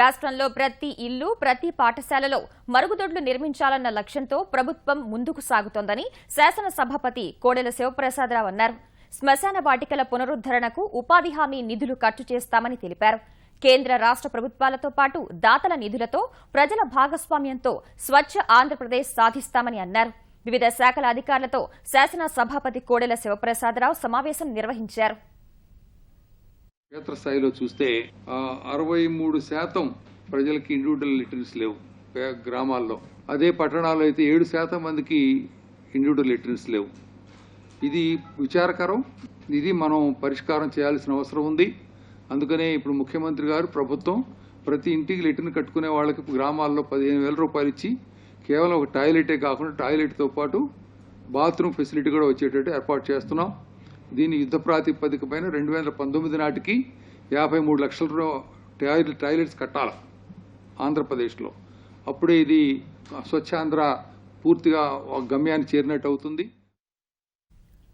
రాష్ట్రంలో ప్రతి ఇల్లు ప్రతి పాఠశాలలో మరుగుదొడ్లు నిర్మించాలన్న లక్ష్యంతో ప్రభుత్వం ముందుకు సాగుతోందని శాసనసభాపతి కోడెల శివప్రసాదరావు అన్నారు. శ్మశాన వాటికల పునరుద్దరణకు ఉపాధి హామీ నిధులు ఖర్చు చేస్తామని తెలిపారు. కేంద్ర రాష్ట్ర ప్రభుత్వాలతో పాటు దాతల నిధులతో ప్రజల భాగస్వామ్యంతో స్వచ్ఛ ఆంధ్రప్రదేశ్ సాధిస్తామని అన్నారు. వివిధ శాఖల అధికారులతో శాసనసభాపతి కోడెల శివప్రసాదరావు సమావేశం నిర్వహించారు. క్షేత్రస్థాయిలో చూస్తే అరవై మూడు శాతం ప్రజలకి ఇండివిజువల్ లిటరసీ లేవు గ్రామాల్లో. అదే పట్టణాల్లో అయితే ఏడు శాతం మందికి ఇండివిజువల్ లిటరసీ లేవు. ఇది విచారకరం ఇది మనం పరిష్కారం చేయాల్సిన అవసరం ఉంది. అందుకనే ఇప్పుడు ముఖ్యమంత్రి గారు ప్రభుత్వం ప్రతి ఇంటికి లెట్రిన్ కట్టుకునే వాళ్ళకి గ్రామాల్లో పదిహేను వేల రూపాయలు ఇచ్చి కేవలం ఒక టాయిలెటే కాకుండా టాయిలెట్తో పాటు బాత్రూమ్ ఫెసిలిటీ కూడా వచ్చేటట్టు ఏర్పాటు చేస్తున్నాం. దీని యుద్ధ ప్రాతిపదిక పైన రెండు వేల పంతొమ్మిది నాటికి యాభై మూడు లక్షల టాయిలెట్ టాయిలెట్స్ కట్టాలి ఆంధ్రప్రదేశ్లో. అప్పుడే ఇది స్వచ్ఛాంధ్ర పూర్తిగా గమ్యాన్ని చేరినట్టు అవుతుంది.